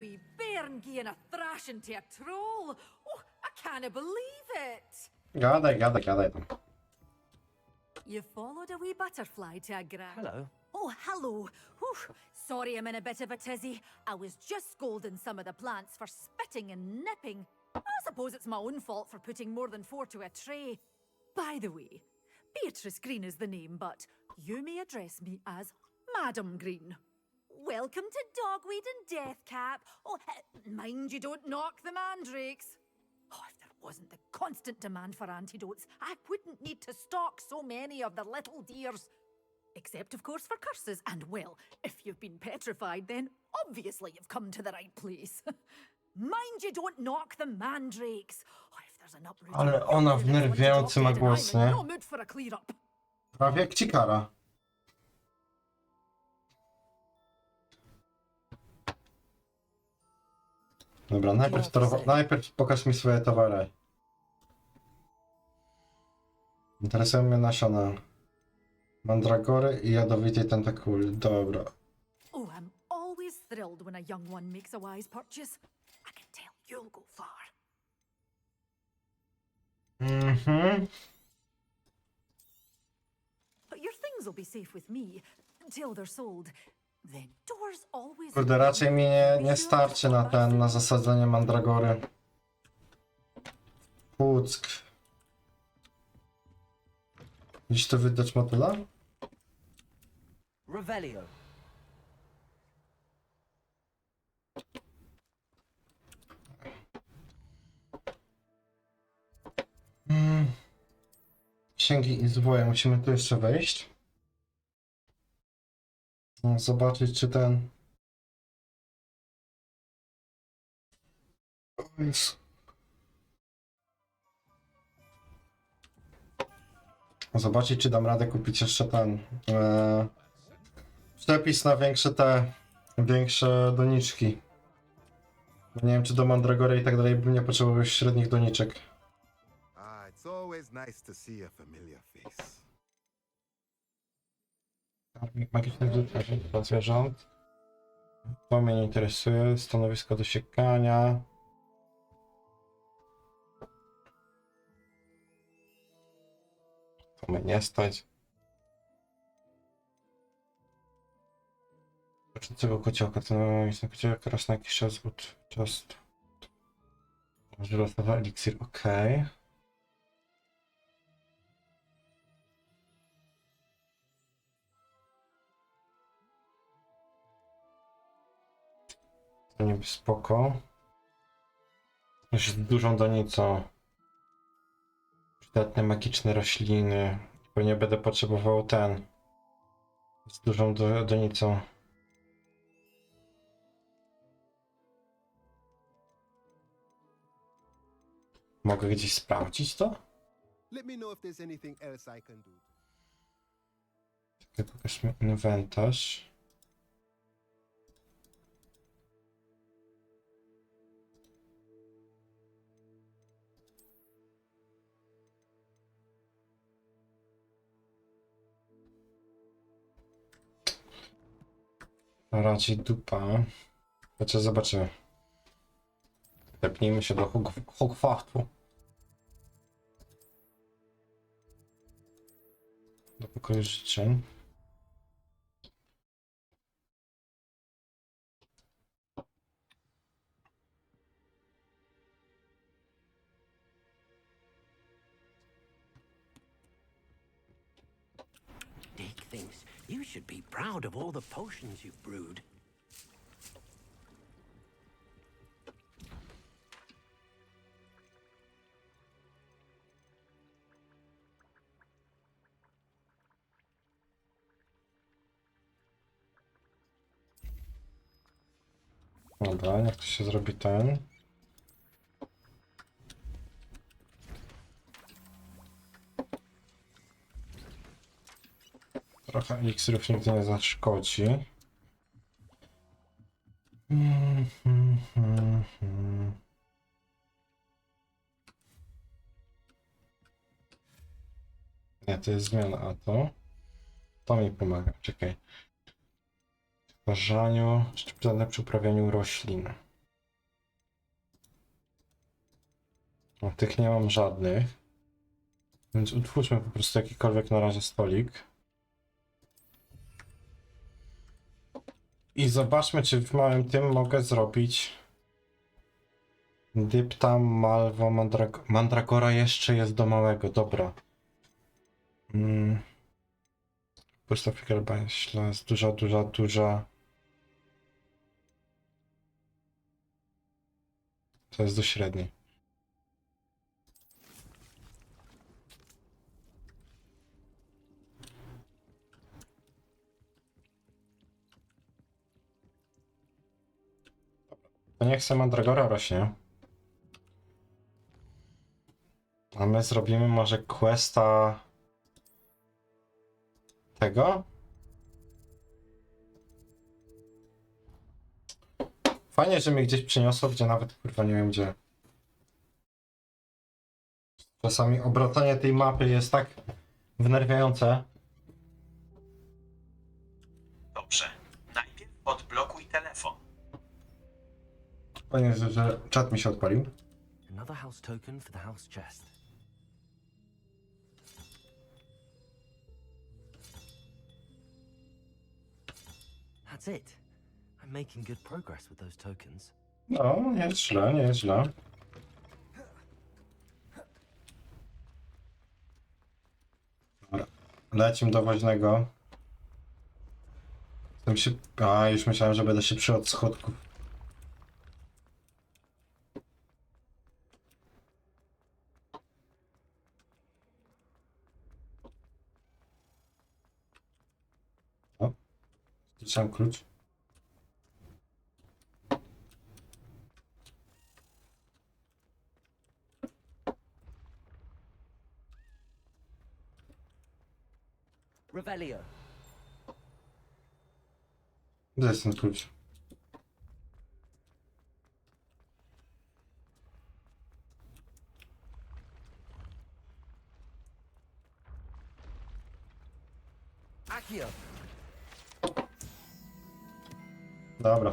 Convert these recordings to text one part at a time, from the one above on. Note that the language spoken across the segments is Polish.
We bairn gieing a thrashing to a troll. Oh, I can't believe it. Gadaj, gadaj, gadaj tam. You followed a wee butterfly to a gra. Hello. Oh, hello. Whew. Sorry I'm in a bit of a tizzy. I was just scolding some of the plants for spitting and nipping. I suppose it's my own fault for putting more than four to a tray. By the way, Beatrice Green is the name, but you may address me as Madam Green. Welcome to Dogweed and Deathcap. Oh, eh, mind you don't knock the mandrakes. Oh, if there wasn't the constant demand for antidotes, I wouldn't need to stock so many of the little dears. Except, of course, for curses. And, well, if you've been petrified, then obviously you've come to the right place. Mind you don't knock the mandrakes. Oh, if there's an uproot Ale ona wnerwiający ma głos, nie? No mood for a clear up. Prawie jak cikara. Dobra, najpierw, najpierw pokaż mi swoje towary. Interesują mnie nasiona. Mandragory i jadowitej tentakuli. Dobra. Oh, I'm always thrilled when a young one makes a wise purchase. I can tell you'll go far. Mhm. But your things will be safe with me till they're sold. Kurde, raczej mi nie, nie starczy na ten, na zasadzenie mandragory. Puck. Gdzieś to wydać motyla? Revelio. Mm. Księgi i zwoje, musimy tu jeszcze wejść. Zobaczyć, czy ten. O. Zobaczyć, czy dam radę kupić jeszcze ten. E, przepis na większe te. Większe doniczki. Nie wiem, czy do Mandragory i tak dalej bym nie potrzebował średnich doniczek. Ah, it's always nice to see a familiar face. Magiczny wzór dla zwierząt. To mnie nie interesuje. Stanowisko do siekania. To mnie nie stać. Patrzącego kociołka, to jest na kociołek raz na jakiś czas, just... Może losowy eliksir, okej. To niby spoko. Już z dużą donicą. Przydatne magiczne rośliny. Pewnie będę potrzebował ten. Z dużą do, donicą. Mogę gdzieś sprawdzić to? Let me know if there's anything else I can do. Pokażmy inwentarz. Raczej dupa. Chociaż zobaczymy. Tepnijmy się do Hog- Hogwartu. Do pokoju życzeń. Proud of all the potions you've brewed. Dobra, jak to się zrobi ten? trochę eliksirów nigdy nie zaszkodzi. Nie, to jest zmiana, a to? To mi pomaga, czekaj. Stwarzaniu, szczyplane przy uprawianiu roślin. No, tych nie mam żadnych. Więc utwórzmy po prostu jakikolwiek na razie stolik. I zobaczmy, czy w małym tym mogę zrobić. Dyptam, Malwo, Mandrag Mandragora jeszcze jest do małego, dobra. Mm. Pusta figura jest duża, duża, duża. To jest do średniej. Niech se Mandragora rośnie. A my zrobimy może questa tego? Fajnie, że mnie gdzieś przyniosło, gdzie nawet kurwa nie wiem gdzie. Czasami obracanie tej mapy jest tak wnerwiające. Fajnie, że, że czat mi się odpalił. Another house token for the house chest. That's it. I'm making good progress with those tokens. No, nie jest źle, nie jest źle. Dobra. Lecimy do woźnego. Jestem się... A, już myślałem, że będę szybszy od schodków. Słyszałem klucz. Revelio. Gdzie jest ten klucz? Accio. Dobra.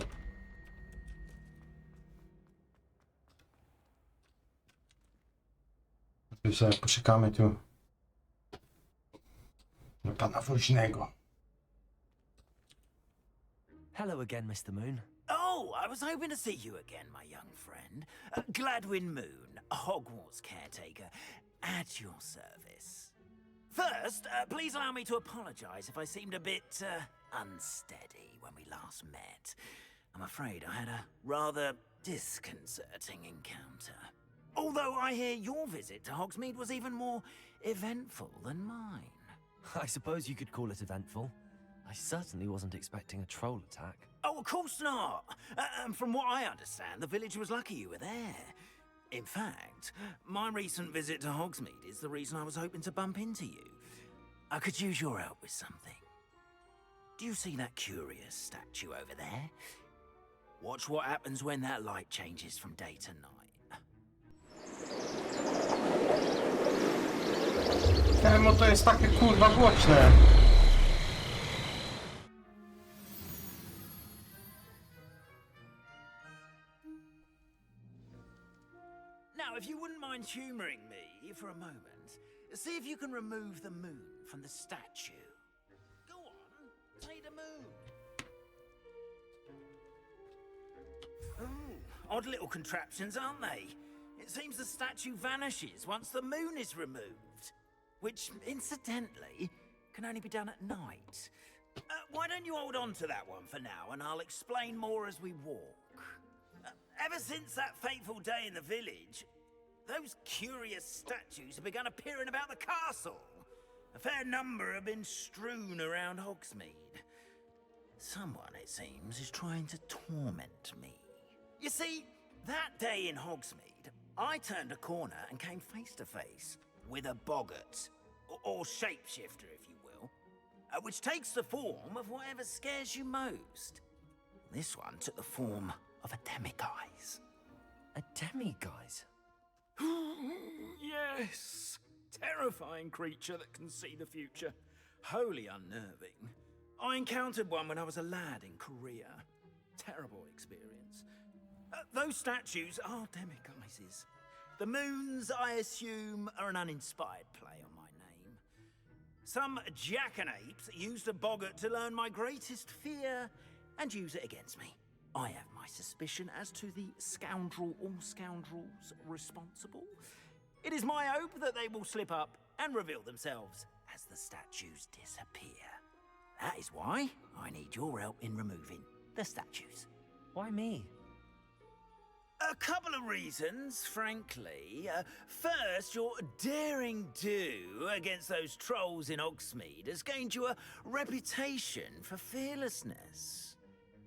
Tu sobie poczekamy tu. Na pana woźnego. Hello again, Mr. Moon. Oh, I was hoping to see you again, my young friend. Uh, Gladwin Moon, Hogwarts caretaker, at your service. First, uh, please allow me to apologize if I seemed a bit uh, unsteady when we last met. I'm afraid I had a rather disconcerting encounter. Although I hear your visit to Hogsmeade was even more eventful than mine. I suppose you could call it eventful. I certainly wasn't expecting a troll attack. Oh, of course not. Uh, and from what I understand, the village was lucky you were there. In fact, my recent visit to Hogsmeade is the reason I was hoping to bump into you. I could use your help with something. Do you see that curious statue over there? Watch what happens when that light changes from day to night. Czemu to jest takie kurwa głośne? Now, if you wouldn't mind humouring me for a moment, see if you can remove the moon from the statue. Take the moon. Ooh, odd little contraptions, aren't they? It seems the statue vanishes once the moon is removed. Which, incidentally, can only be done at night. Uh, why don't you hold on to that one for now, and I'll explain more as we walk. Uh, ever since that fateful day in the village, those curious statues have begun appearing about the castle. A fair number have been strewn around Hogsmeade. Someone, it seems, is trying to torment me. You see, that day in Hogsmeade, I turned a corner and came face to face with a boggart, or, or shapeshifter, if you will, uh, which takes the form of whatever scares you most. This one took the form of a demiguise. A demiguise? yes! Terrifying creature that can see the future. Wholly unnerving. I encountered one when I was a lad in Korea. Terrible experience. Uh, those statues are demiguises. The moons, I assume, are an uninspired play on my name. Some jackanapes used a boggart to learn my greatest fear and use it against me. I have my suspicion as to the scoundrel or scoundrels responsible. It is my hope that they will slip up and reveal themselves as the statues disappear. That is why I need your help in removing the statues. Why me? A couple of reasons, frankly. Uh, first, your daring do against those trolls in Oxmead has gained you a reputation for fearlessness.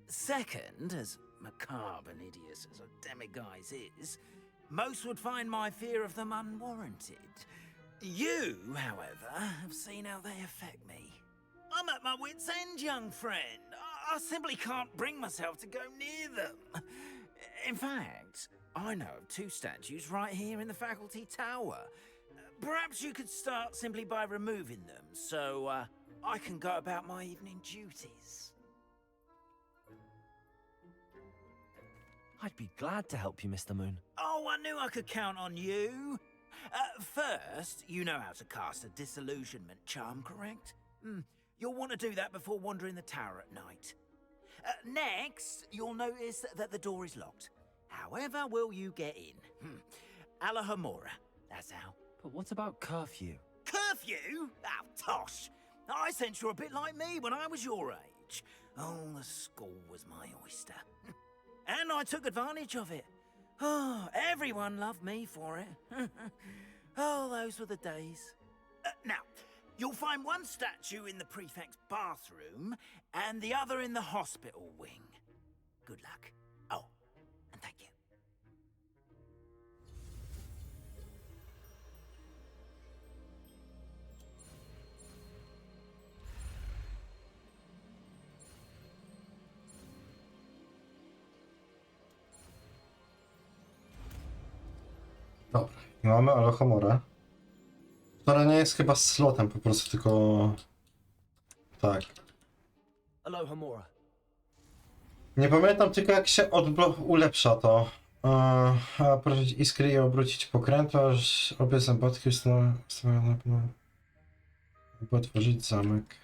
Second, as macabre and hideous as a demiguise is, most would find my fear of them unwarranted. You, however, have seen how they affect me. I'm at my wit's end, young friend. I, simply can't bring myself to go near them. In fact, I know of two statues right here in the faculty tower. Perhaps you could start simply by removing them so uh, I can go about my evening duties. I'd be glad to help you, Mr. Moon. Oh, I knew I could count on you. Uh, first, you know how to cast a disillusionment charm, correct? Hmm. You'll want to do that before wandering the tower at night. Uh, next, you'll notice that the door is locked. However, will you get in? Hmm. Alahomora, that's how. But what about curfew? Curfew? Oh, tosh. I sense you're a bit like me when I was your age. Oh, the school was my oyster. and I took advantage of it. Oh, everyone loved me for it. oh, those were the days. Uh, now, you'll find one statue in the prefect's bathroom and the other in the hospital wing. Good luck. Dobra, i mamy Alohomorę. Która nie jest chyba slotem po prostu, tylko... Tak. Aloha Mora. Nie pamiętam tylko jak się odblo- ulepsza to. Eee, a prosić iskry i obrócić pokrętlarz. Obie zębatki ustawione na Aby otworzyć zamek.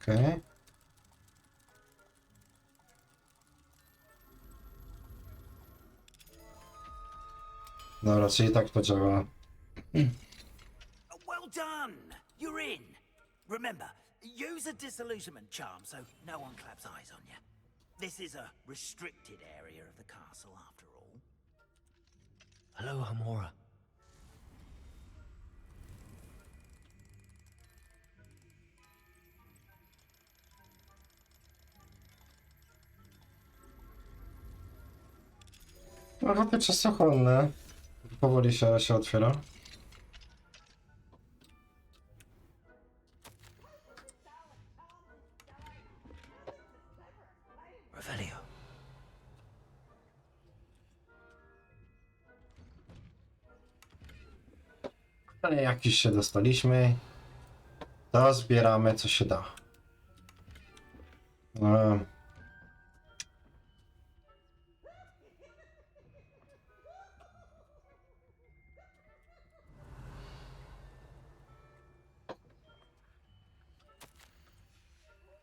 Okej. Dobra, czyli tak to działa. Hmm. Well done! You're in. Remember, use a disillusionment charm so no one claps eyes on you. This is a restricted area of the castle, after all. Aloha Mora. Trochę te czasochłonne. Powoli się, się otwiera. Revelio. Ale jakiś się dostaliśmy. To zbieramy co się da. Ehm.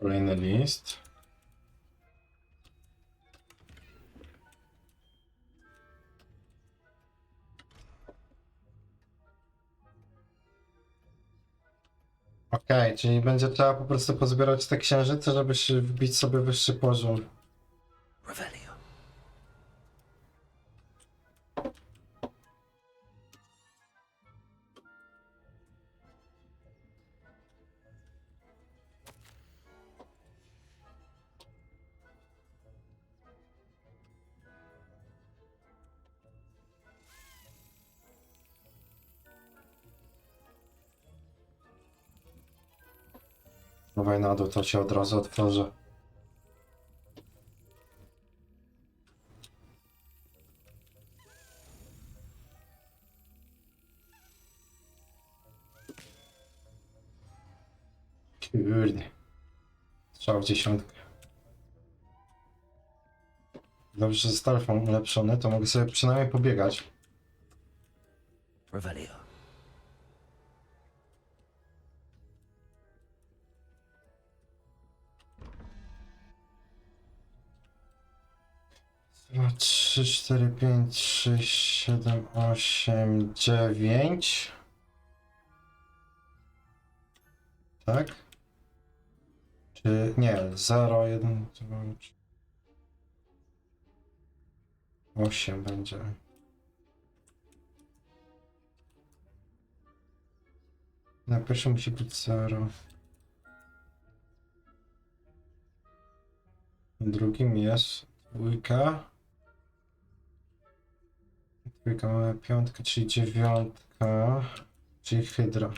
Kolejny list. Okej, czyli będzie trzeba po prostu pozbierać te księżyce, żeby się wbić sobie wyższy poziom. Dawaj na dół, to się od razu otworzę. Kurde. Strzał w dziesiątkę. Dobrze, że telefon ulepszony, to mogę sobie przynajmniej pobiegać. Revelio. Dwa, trzy, cztery, pięć, sześć, siedem, osiem, dziewięć. Tak? Czy nie? Zero, jeden, dwa, trzy. Osiem będzie. Na pierwszym musi być zero. Drugim jest dwójka. Dwójka mamy piątkę, czyli dziewiątka, czyli hydra.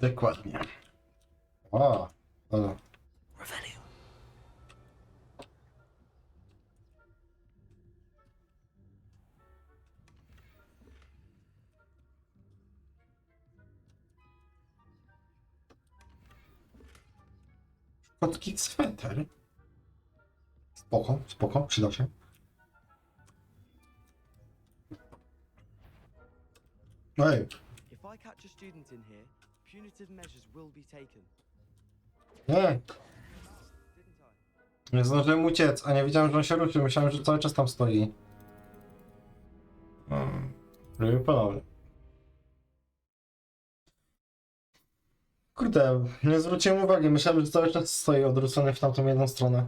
Dokładnie. O, o. Kotki sweter. Spoko, spoko, przyda się. Ej, If I catch a student in here, punitive measures will be taken. nie, Didn't I? nie zdążyłem uciec, a nie wiedziałem, że on się ruszył. Myślałem, że cały czas tam stoi. Hmm. Robimy ponownie. Kurde, nie zwróciłem uwagi. Myślałem, że cały czas stoi odwrócony w tamtą jedną stronę.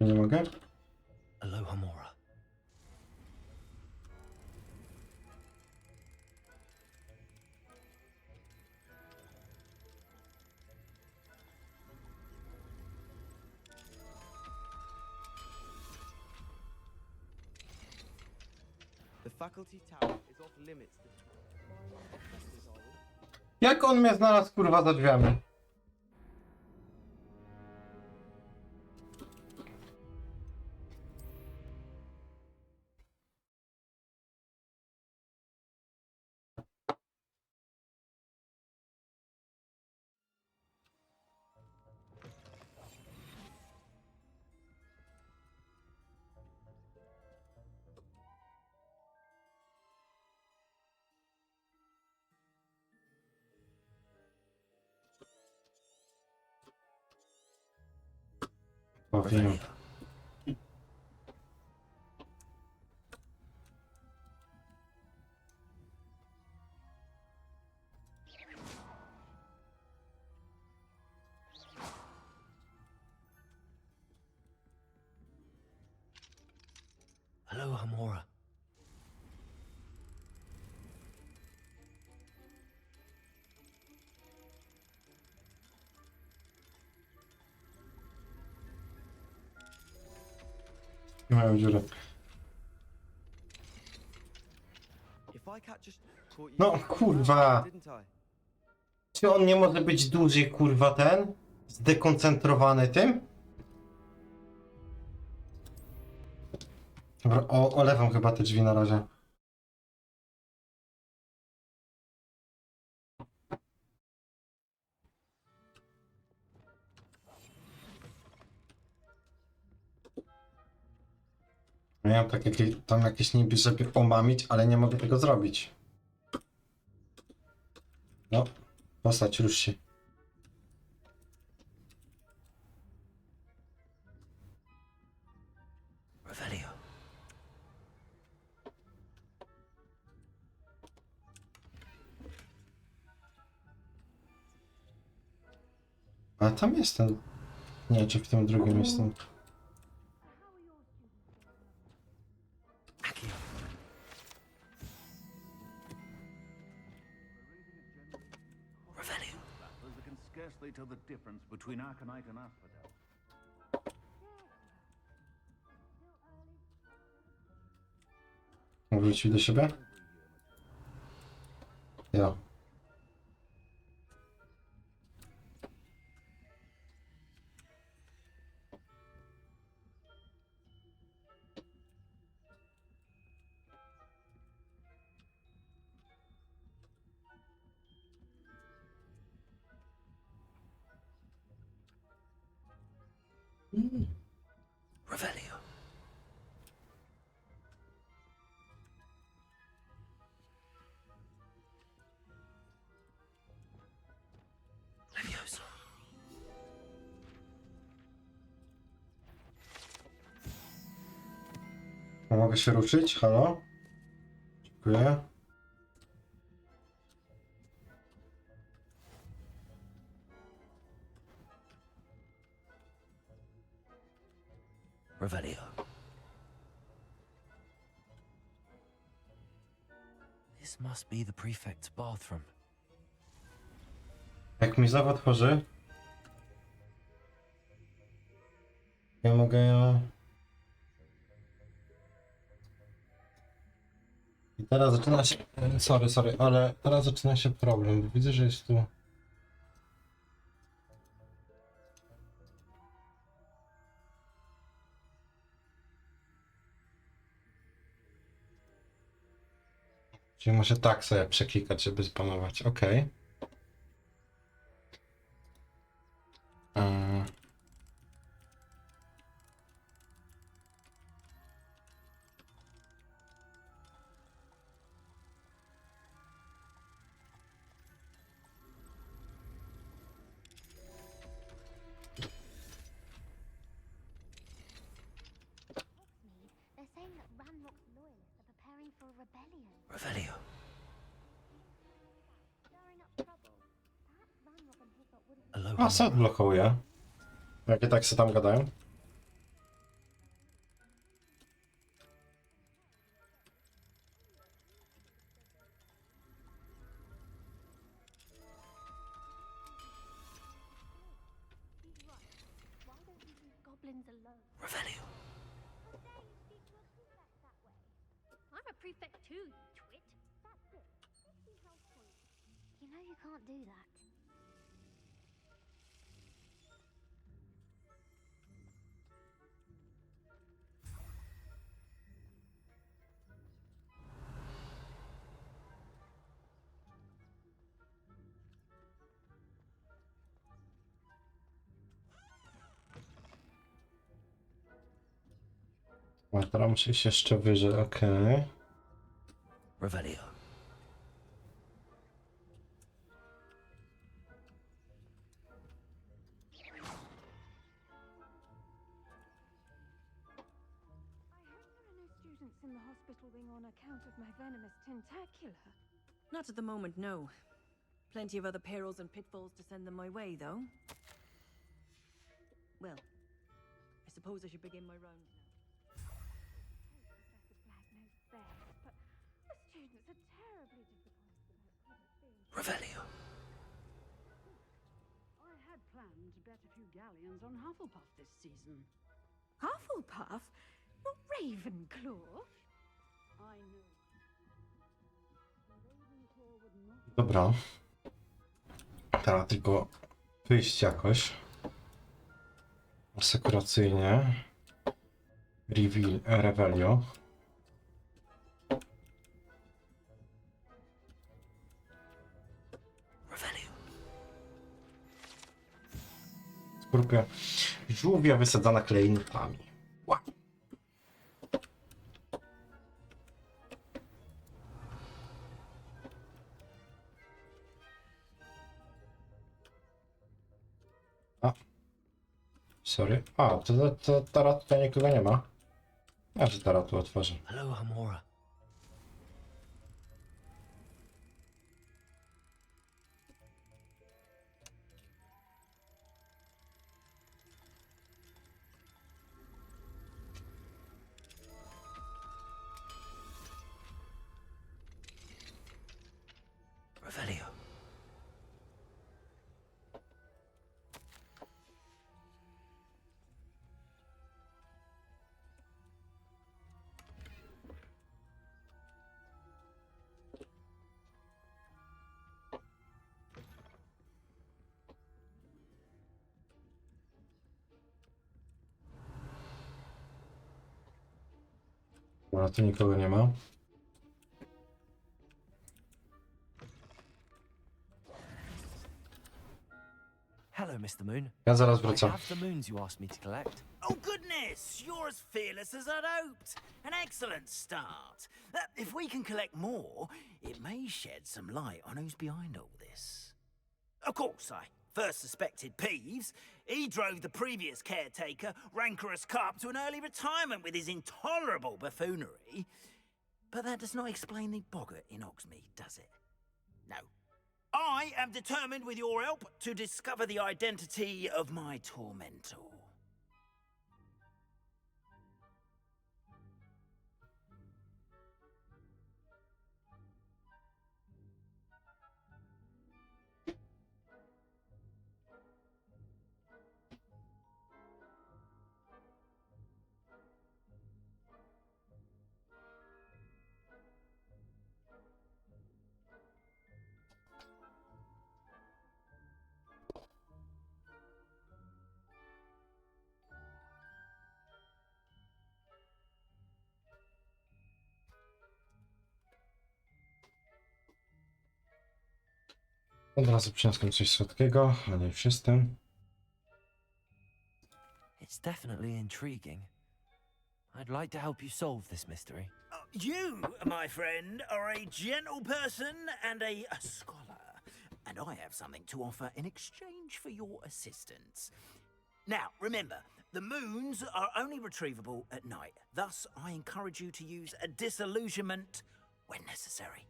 Nie mogę? Alohomora. The faculty tower is off limits to professors, are we? Jak on mnie znalazł kurwa za drzwiami? Bakayım. Nie mają you- No, kurwa. Czy on nie może być dłużej, kurwa, ten? Zdekoncentrowany tym? Dobra, o, olewam chyba te drzwi na razie. Miałem tak jakieś, tam jakieś niby, żeby omamić, ale nie mogę tego zrobić. No, postać, rusz się. Revelio. A tam jest ten... Nie, czy w tym drugim jest Revelio. They can scarcely tell the difference between Arcanite and Asphodel. Wrócił do siebie? A Mogę się ruszyć? Halo? Dziękuję. Revelio. This must be the prefect's bathroom. Jak mi zawód otworzy... Ja mogę teraz zaczyna się... Sorry, sorry, ale teraz zaczyna się problem, bo widzę, że jest tu... Czyli muszę tak sobie przeklikać, żeby spanować. Ok. Wouldn't Aloha. A, se. Jakie tak se tam gadają? Prefect too, you twit. That's it. You know you can't do that. A teraz muszę iść jeszcze wyżej, okej. Revelio. I hope there are no students in the hospital wing on account of my venomous tentacular. Not at the moment, no. Plenty of other perils and pitfalls to send them my way, though. Well, I suppose I should begin my rounds Revelio. I had planned to bet a few galleons on Hufflepuff this season. Hufflepuff? Not Ravenclaw? I know. Ravenclaw would not Dobra. Teraz tylko wyjść jakoś. Asekuracyjnie. Reveal, Revelio. Revelio. Skorupia. Żółwia wysadzana klejnotami. Wow. A. Sorry. A, to, to, to teraz tutaj nikogo nie ma. Ja, że teraz tu otworzę. Aloha Mora. Tu nikogo nie ma. Hello, Mr. Moon. Ja zaraz I wrócę. have the moons you asked me to collect. Oh, goodness! You're as fearless as I'd hoped. An excellent start. Uh, if we can collect more, it may shed some light on who's behind all this. Of course, I first suspected Peeves. He drove the previous caretaker, Rancorous Carp, to an early retirement with his intolerable buffoonery. But that does not explain the boggart in Oxmead, does it? No. I am determined, with your help, to discover the identity of my tormentor. Od razu przyniosłem coś słodkiego, a nie wszyscy. It's definitely intriguing. I'd like to help you solve this mystery. You, my friend, are a gentle person and a, a scholar, and I have something to offer in exchange for your assistance. Now, remember, the moons are only retrievable at night. Thus, I encourage you to use a disillusionment when necessary.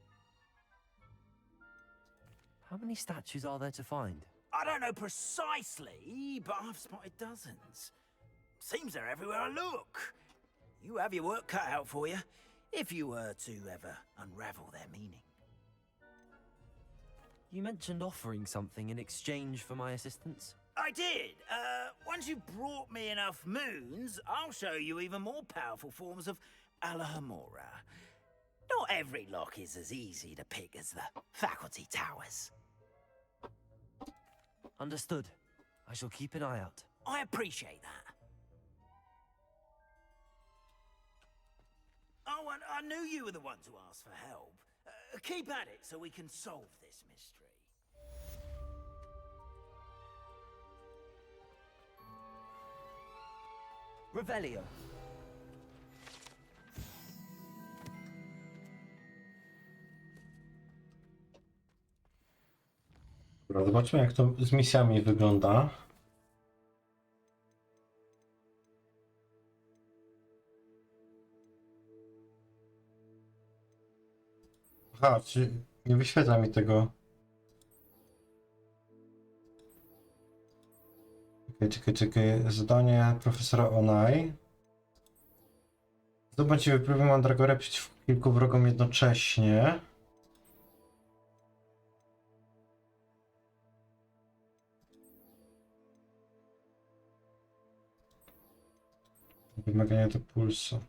How many statues are there to find? I don't know precisely, but I've spotted dozens. Seems they're everywhere I look. You have your work cut out for you, if you were to ever unravel their meaning. You mentioned offering something in exchange for my assistance. I did. Uh, once you've brought me enough moons, I'll show you even more powerful forms of Alahamora. Not every lock is as easy to pick as the faculty towers. Understood. I shall keep an eye out. I appreciate that. Oh, and I knew you were the one to ask for help. Uh, keep at it so we can solve this mystery. Revelio. Dobra, zobaczmy jak to z misjami wygląda. Aha, czy nie wyświetla mi tego. Czekaj, czekaj, czekaj. Zadanie profesora Onai. Zdobądź i wypróbuj Mandragorę przeciw kilku wrogom jednocześnie. Wymagania do pulsu.